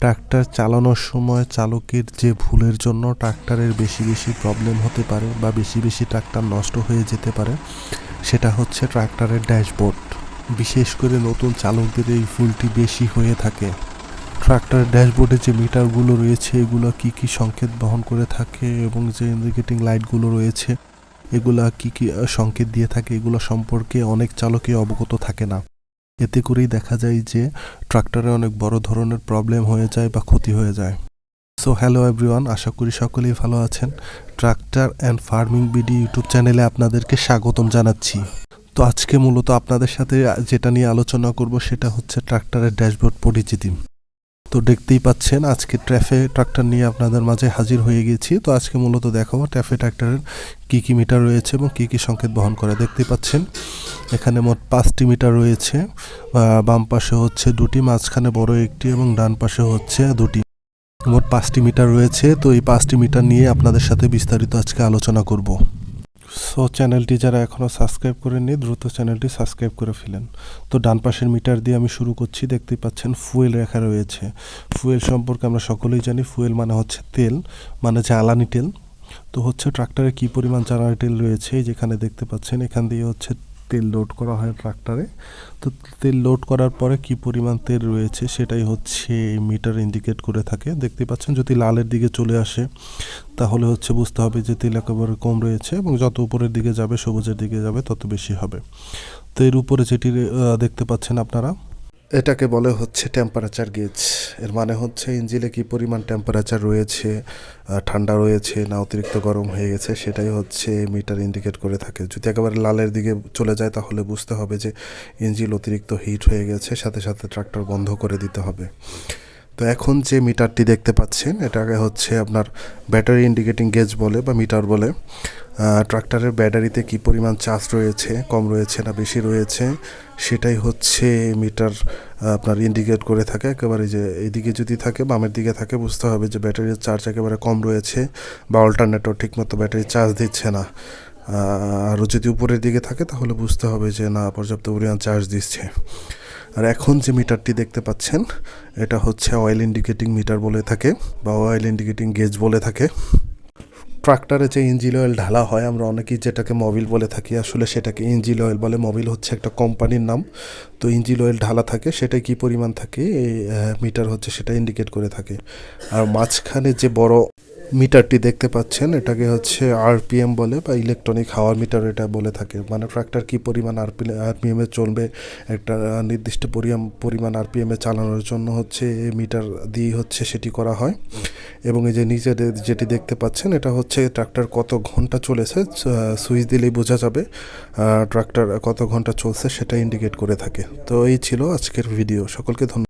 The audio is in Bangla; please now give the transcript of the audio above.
ট্রাক্টর চালানোর সময় চালকের যে ভুলের জন্য ট্রাক্টরের বেশি বেশি প্রবলেম হতে পারে বা বেশি বেশি ট্রাক্টর নষ্ট হয়ে যেতে পারে, সেটা হচ্ছে ট্রাক্টরের ড্যাশবোর্ড। বিশেষ করে নতুন চালকদের এই ভুলটি বেশি হয়ে থাকে। ট্রাক্টরের ড্যাশবোর্ডে যে মিটারগুলো রয়েছে, এগুলো কি কি সংকেত বহন করে থাকে এবং যে ইন্ডিকেটিং লাইটগুলো রয়েছে, এগুলা কি কি সংকেত দিয়ে থাকে, এগুলো সম্পর্কে অনেক চালকই অবগত থাকে না। এতে করেই দেখা যায় যে ট্রাক্টরে অনেক বড় ধরনের প্রবলেম হয়ে যায় বা ক্ষতি হয়ে যায়। সো, হ্যালো এভরিওয়ান, আশা করি সকলেই ভালো আছেন। Tractor and farming BD YouTube চ্যানেলে আপনাদেরকে স্বাগতম জানাচ্ছি। তো আজকে মূলত আপনাদের সাথে যেটা নিয়ে আলোচনা করব সেটা হচ্ছে ট্রাক্টরের ড্যাশবোর্ড পরিচিতি। তো দেখতেই পাচ্ছেন, আজকে ট্র্যাফে ট্রাক্টর নিয়ে আপনাদের মাঝে হাজির হয়ে গেছি। তো আজকে মূলত দেখাবো ট্র্যাফে ট্রাক্টরের কী কী মিটার রয়েছে এবং কী কী সংকেত বহন করে। দেখতেই পাচ্ছেন এখানে মোট পাঁচটি মিটার রয়েছে। বাম পাশে হচ্ছে দুটি, মাঝখানে বড় একটি এবং ডান পাশে হচ্ছে দুটি। মোট পাঁচটি মিটার রয়েছে। তো এই পাঁচটি মিটার নিয়ে আপনাদের সাথে বিস্তারিত আজকে আলোচনা করব। সো চ্যানেলটি যারা এখনও সাবস্ক্রাইব করেননি, দ্রুত চ্যানেলটি সাবস্ক্রাইব করে ফেলেন। তো ডান পাশের মিটার দিয়ে আমি শুরু করছি। দেখতেই পাচ্ছেন ফুয়েল রেখা রয়েছে। ফুয়েল সম্পর্কে আমরা সকলেই জানি, ফুয়েল মানে হচ্ছে তেল মানে জ্বালানি তেল। তো হচ্ছে ট্রাক্টরে কি পরিমাণ জ্বালানি তেল রয়েছে যেখানে দেখতে পাচ্ছেন, এখান দিয়ে হচ্ছে তেল লোড করা হয় ট্রাক্টরে। তো তেল লোড করার পরে কি পরিমাণ তেল রয়েছে সেটাই হচ্ছে মিটার ইন্ডিকেট করে থাকে। দেখতে পাচ্ছেন, যদি লালের দিকে চলে আসে, তাহলে হচ্ছে বুঝতে হবে যে তেল একেবারে কম রয়েছে এবং যত উপরের দিকে যাবে, সবুজের দিকে যাবে, তত বেশি হবে। তো এর উপরে যেটি দেখতে পাচ্ছেন আপনারা এটাকে বলে হচ্ছে টেম্পারেচার গেজ এর মানে হচ্ছে ইঞ্জিলে কি পরিমাণ টেম্পারেচার রয়েছে ঠান্ডা রয়েছে না অতিরিক্ত গরম হয়ে গেছে, সেটাই হচ্ছে মিটার ইন্ডিকেট করে থাকে। যদি একেবারে লালের দিকে চলে যায়, তাহলে বুঝতে হবে যে ইঞ্জিল অতিরিক্ত হিট হয়ে গেছে, সাথে সাথে ট্রাক্টর বন্ধ করে দিতে হবে। তো এখন যে মিটারটি দেখতে পাচ্ছেন এটাকে হচ্ছে আপনার ব্যাটারি ইন্ডিকেটিং গেজ বলে বা মিটার বলে। ট্রাক্টরের ব্যাটারিতে কি পরিমাণ চার্জ রয়েছে কম রয়েছে না বেশি রয়েছে সেটাই হচ্ছে মিটার আপনার ইন্ডিকেট করে থাকে। একেবারে যে এইদিকে যদি থাকে বামের দিকে থাকে বুঝতে হবে যে ব্যাটারির চার্জ একেবারে কম রয়েছে বা অল্টারনেটর ঠিকমতো ব্যাটারি চার্জ দিচ্ছে না। আহ, আর যদি উপরের দিকে থাকে তাহলে বুঝতে হবে যে না পর্যাপ্ত পরিমাণ চার্জ দিচ্ছে। আর এখন যে মিটারটি দেখতে পাচ্ছেন, এটা হচ্ছে অয়েল ইন্ডিকেটিং মিটার বলে থাকে বা অয়েল ইন্ডিকেটিং গেজ বলে থাকে। ট্রাক্টরে যে ইঞ্জিন অয়েল ঢালা হয়, আমরা অনেকেই যেটাকে মবিল বলে থাকি, আসলে সেটাকে ইঞ্জিন অয়েল বলে। মবিল হচ্ছে একটা কোম্পানির নাম। তো ইঞ্জিন অয়েল ঢালা থাকে, সেটাই কী পরিমাণ থাকে? এই মিটার হচ্ছে সেটা ইন্ডিকেট করে থাকে। আর মাঝখানে যে বড় মিটারটি দেখতে পাচ্ছেন, এটাকে হচ্ছে আরপিএম বলে বা ইলেকট্রনিক হাওয়ার মিটার এটা বলে থাকে। মানে ট্রাক্টর কী পরিমাণ আরপি আরপিএমে চলবে, একটা নির্দিষ্ট পরিমাণ পরিমাণ আরপিএমে চালানোর জন্য হচ্ছে এই মিটার দিয়ে হচ্ছে সেটি করা হয়। এবং এই যে নিচে যেটি দেখতে পাচ্ছেন, এটা হচ্ছে ট্রাক্টর কত ঘণ্টা চলেছে সুইচ দিলেই বোঝা যাবে ট্রাক্টর কত ঘণ্টা চলছে সেটা ইন্ডিকেট করে থাকে। তো এই ছিল আজকের ভিডিও। সকলকে ধন্যবাদ।